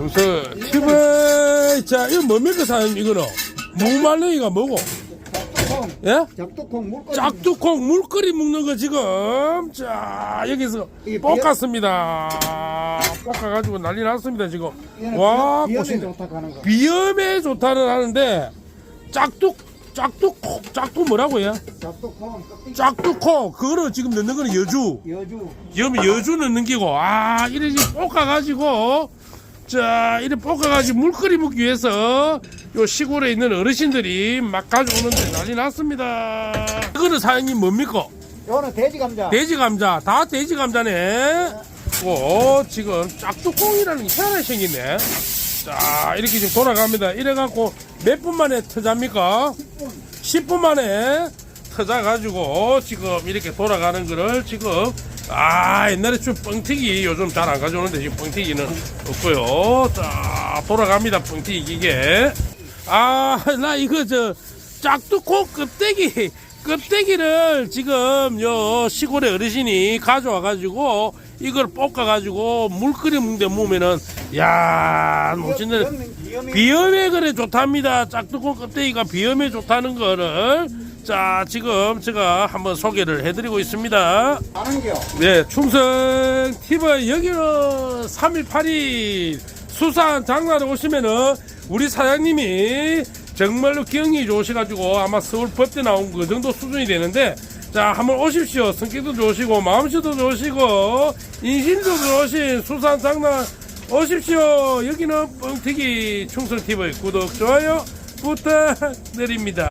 충성 TV 자 이거 뭡니까 사장님 이거는 무말랭이가 뭐고 짝두콩, 예? 짝두콩 물거리. 짝두콩 물끓이 먹는 거 지금 자 여기서 볶았습니다 볶아가지고 난리 났습니다 지금 와 비염- 비염에 좋다 하는 거. 비염에 좋다는 하는데 짝뚝 짝뚝콩 짝뚝 뭐라고 해요? 짝두콩, 짝뚝콩 그거는 지금 넣는 거는 여주 여주. 여주 넣는 기고 아 이래 지금 볶아가지고 자 이래 볶아가지고 물 끓이 먹기 위해서 요 시골에 있는 어르신들이 막 가져오는데 난리 났습니다. 이거는 사장님 뭡니까? 요거는 돼지 감자. 돼지 감자. 다 돼지 감자네. 오 지금 짝뚜껑이라는 게 희한하게 생겼네. 자 이렇게 지금 돌아갑니다. 이래갖고 몇 분 만에 터잡니까? 10분. 만에 터져가지고 지금 이렇게 돌아가는 거를 지금 아 옛날에 좀 뻥튀기 요즘 잘 안 가져오는데 지금 뻥튀기는 없고요. 자 돌아갑니다 뻥튀기 기계. 아 나 이거 저 짝두콩 껍데기 껍데기를 지금 요 시골의 어르신이 가져와 가지고 이걸 볶아 가지고 물 끓여 먹는데 먹으면은 야 비염이 비염에 그래 좋답니다. 짝두콩 껍데기가 비염에 좋다는 거를 자 지금 제가 한번 소개를 해드리고 있습니다. 네, 충성 TV 여기는 3일 8일 수산 장날에 오시면은 우리 사장님이 정말로 기억이 좋으셔가지고 아마 서울 법대 나온 그 정도 수준이 되는데 자 한번 오십시오 성격도 좋으시고 마음씨도 좋으시고 인심도 좋으신 수산 장날 오십시오 여기는 뻥튀기 충성 TV 구독 좋아요 부탁드립니다.